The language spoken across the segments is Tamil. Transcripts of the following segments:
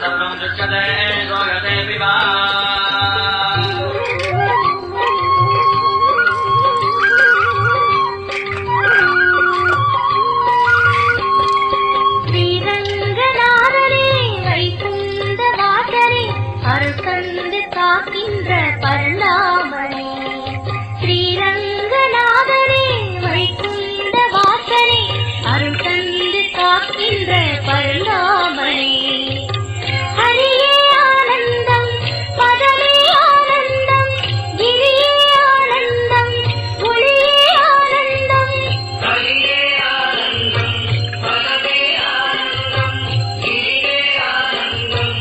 सर्वं दृश्यते गोयते विवाह அருள் தந்து காக்கின்ற பரந்தாமனே ஹரியே ஆனந்தம் பதமே ஆனந்தம் கிரியே ஆனந்தம் ஒளியே ஆனந்தம் கலியே ஆனந்தம் பதமே ஆனந்தம் கிரியே ஆனந்தம்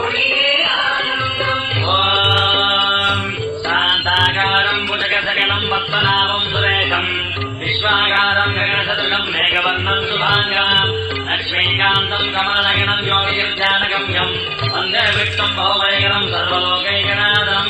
ஒளியே ஆனந்தம். ஓம் சாந்தாகாரம் புஜகசகலம் பத்மநாபம் சுரேகம் വിശ്വാകാരം ഗഗണസതുലം മേഘവർണം ശുഭാംഗാം ലക്ഷ്മീകാന്തം കമലഗണം ജ്യോതിർജാനഗമ്യം വന്ദേ വിട്ടം ഭൗമൈകണം സർവലോകൈകനാഥം